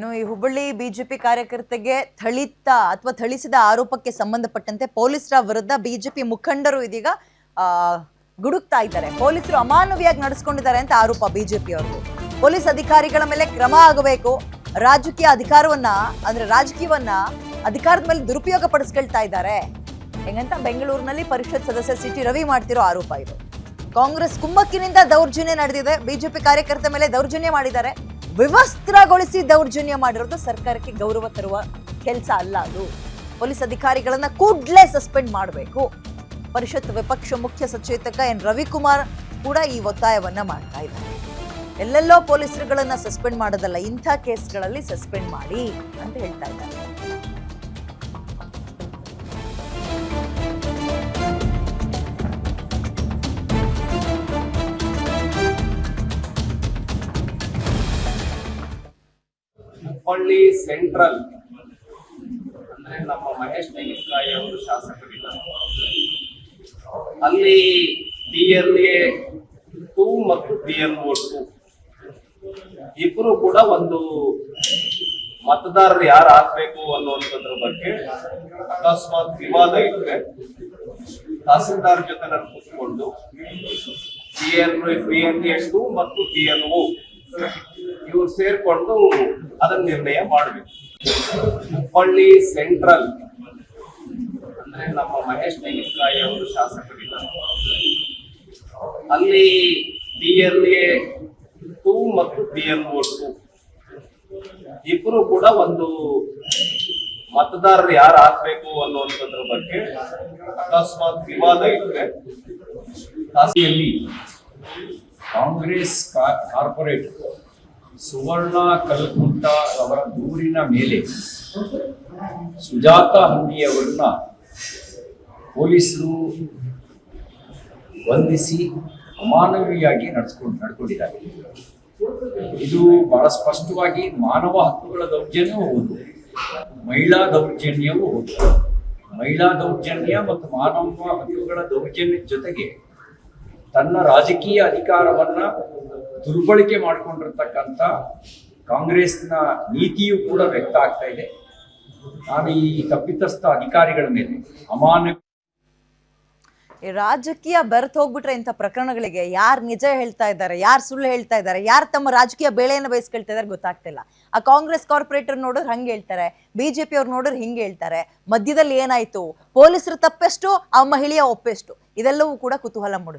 ಇನ್ನು ಈ ಹುಬ್ಬಳ್ಳಿ ಬಿಜೆಪಿ ಕಾರ್ಯಕರ್ತೆಗೆ ಥಳಿತ ಅಥವಾ ಥಳಿಸಿದ ಆರೋಪಕ್ಕೆ ಸಂಬಂಧಪಟ್ಟಂತೆ ಪೊಲೀಸರ ವಿರುದ್ಧ ಬಿಜೆಪಿ ಮುಖಂಡರು ಇದೀಗ ಗುಡುಕ್ತಾ ಇದ್ದಾರೆ. ಪೊಲೀಸರು ಅಮಾನವಿಯಾಗಿ ನಡೆಸ್ಕೊಂಡಿದ್ದಾರೆ ಅಂತ ಆರೋಪ ಬಿಜೆಪಿ ಅವರು ಪೊಲೀಸ್ ಅಧಿಕಾರಿಗಳ ಮೇಲೆ ಕ್ರಮ ಆಗಬೇಕು. ರಾಜಕೀಯ ಅಧಿಕಾರವನ್ನ, ಅಂದ್ರೆ ರಾಜಕೀಯವನ್ನ ಅಧಿಕಾರದ ಮೇಲೆ ದುರುಪಯೋಗ ಪಡಿಸ್ಕೊಳ್ತಾ ಇದ್ದಾರೆ. ಹೆಂಗಂತ ಬೆಂಗಳೂರಿನಲ್ಲಿ ಪರಿಷತ್ ಸದಸ್ಯ ಸಿ ಟಿ ರವಿ ಮಾಡ್ತಿರೋ ಆರೋಪ ಇದು. ಕಾಂಗ್ರೆಸ್ ಕುಮ್ಮಕ್ಕಿನಿಂದ ದೌರ್ಜನ್ಯ ನಡೆದಿದೆ. ಬಿಜೆಪಿ ಕಾರ್ಯಕರ್ತ ಮೇಲೆ ದೌರ್ಜನ್ಯ ಮಾಡಿದ್ದಾರೆ. ವಿವಸ್ತ್ರಗೊಳಿಸಿ ದೌರ್ಜನ್ಯ ಮಾಡಿರೋದು ಸರ್ಕಾರಕ್ಕೆ ಗೌರವ ತರುವ ಕೆಲಸ ಅಲ್ಲ ಅದು. ಪೊಲೀಸ್ ಅಧಿಕಾರಿಗಳನ್ನ ಕೂಡ್ಲೇ ಸಸ್ಪೆಂಡ್ ಮಾಡಬೇಕು. ಪರಿಷತ್ ವಿಪಕ್ಷ ಮುಖ್ಯ ಸಚೇತಕ ಎನ್. ರವಿಕುಮಾರ್ ಕೂಡ ಈ ಒತ್ತಾಯವನ್ನ ಮಾಡ್ತಾ ಇದ್ದಾರೆ. ಎಲ್ಲೆಲ್ಲೋ ಪೊಲೀಸರುಗಳನ್ನ ಸಸ್ಪೆಂಡ್ ಮಾಡೋದಲ್ಲ, ಇಂಥ ಕೇಸ್ಗಳಲ್ಲಿ ಸಸ್ಪೆಂಡ್ ಮಾಡಿ ಅಂತ ಹೇಳ್ತಾ ಇದ್ದಾರೆ. ಹುಬ್ಬಳ್ಳಿ ಸೆಂಟ್ರಲ್ ಅಂದ್ರೆ ನಮ್ಮ ಮಹೇಶ್ ತೆಂಗಿನಕಾಯಿ ಅವರು ಶಾಸಕರಿದ್ದಾರೆ ಅಲ್ಲಿ ಡಿ ಎಲ್ ಎ ಟೂ ಮತ್ತು ಡಿ ಎಲ್ ಒ ಟೂ. ಇಬ್ರು ಕೂಡ ಒಂದು ಮತದಾರರು ಯಾರು ಹಾಕ್ಬೇಕು ಅನ್ನುವಂಥದ್ರ ಬಗ್ಗೆ ಅಕಸ್ಮಾತ್ ವಿವಾದ ಇದ್ರೆ ತಹಸೀಲ್ದಾರ್ ಜೊತೆ ನಾನು ಕೂತ್ಕೊಂಡು D L B L A two ಮತ್ತು ಡಿ ಎಲ್ ಒ ಸೇರ್ಕೊಂಡು ಅದನ್ನ ನಿರ್ಣಯ ಮಾಡಬೇಕು. ಹುಬ್ಬಳ್ಳಿ ಸೆಂಟ್ರಲ್ ಅಂದ್ರೆ ನಮ್ಮ ಮಹೇಶ್ ತೆಂಗಿನಕಾಯಿ ಅವರು ಶಾಸಕರಿದ್ದಾರೆ. ಅಲ್ಲಿ ಬಿ ಎಲ್ ಎ ಟೂ ಮತ್ತು ಬಿ ಎಲ್ ಒ ಟೂ. ಇಬ್ರು ಕೂಡ ಒಂದು ಮತದಾರರು ಯಾರು ಹಾಕ್ಬೇಕು ಅನ್ನುವಂಥದ್ರ ಬಗ್ಗೆ ಅಕಸ್ಮಾತ್ ವಿವಾದ ಇದ್ರೆ ಕಾಂಗ್ರೆಸ್ ಕಾರ್ಪೊರೇಟ್ ಸುವರ್ಣ ಕಲ್ಕುಂಟ ಅವರ ದೂರಿನ ಮೇಲೆ ಸುಜಾತ ಹಂದಿಯವರನ್ನ ಪೊಲೀಸರು ಬಂಧಿಸಿ ಅಮಾನವೀಯಾಗಿ ನಡ್ಸ್ಕೊಂಡು, ನಡ್ಕೊಂಡಿದ್ದಾರೆ. ಇದು ಬಹಳ ಸ್ಪಷ್ಟವಾಗಿ ಮಾನವ ಹಕ್ಕುಗಳ ದೌರ್ಜನ್ಯವೂ ಹೌದು. ಮಹಿಳಾ ದೌರ್ಜನ್ಯವೂ ಹೌದು. ಮಹಿಳಾ ದೌರ್ಜನ್ಯ ಮತ್ತು ಮಾನವ ಹಕ್ಕುಗಳ ದೌರ್ಜನ್ಯ ಜೊತೆಗೆ ತನ್ನ ರಾಜಕೀಯ ಅಧಿಕಾರವನ್ನ ದುರ್ಬಳಕೆ ಮಾಡಿಕೊಂಡಿರ್ತಕ್ಕಂಥ ಕಾಂಗ್ರೆಸ್ನ ನೀತಿಯೂ ಕೂಡ ವ್ಯಕ್ತ ಆಗ್ತಾ ಇದೆ. ನಾನು ಈ ತಪ್ಪಿತಸ್ಥ ಅಧಿಕಾರಿಗಳ ಮೇಲೆ ಅಮಾನ ಈ ರಾಜಕೀಯ ಬೆರೆತು ಹೋಗ್ಬಿಟ್ರೆ ಇಂಥ ಪ್ರಕರಣಗಳಿಗೆ ಯಾರು ನಿಜ ಹೇಳ್ತಾ ಇದ್ದಾರೆ, ಯಾರು ಸುಳ್ಳು ಹೇಳ್ತಾ ಇದ್ದಾರೆ, ಯಾರು ತಮ್ಮ ರಾಜಕೀಯ ಬೇಳೆಯನ್ನು ಬಯಸ್ಕೊಳ್ತಾ ಇದ್ದಾರೆ ಗೊತ್ತಾಗ್ತಿಲ್ಲ. ಆ ಕಾಂಗ್ರೆಸ್ ಕಾರ್ಪೊರೇಟರ್ ನೋಡೋರು ಹಂಗೆ ಹೇಳ್ತಾರೆ, ಬಿಜೆಪಿ ಅವ್ರು ನೋಡೋರು ಹಿಂಗೆ ಹೇಳ್ತಾರೆ, ಮಧ್ಯದಲ್ಲಿ ಏನಾಯ್ತು, ಪೊಲೀಸರು ತಪ್ಪೆಷ್ಟು, ಆ ಮಹಿಳೆಯ ಒಪ್ಪೆಷ್ಟು, ಇದೆಲ್ಲವೂ ಕೂಡ ಕುತೂಹಲ ಮೂಡಿಸ್ತಾರೆ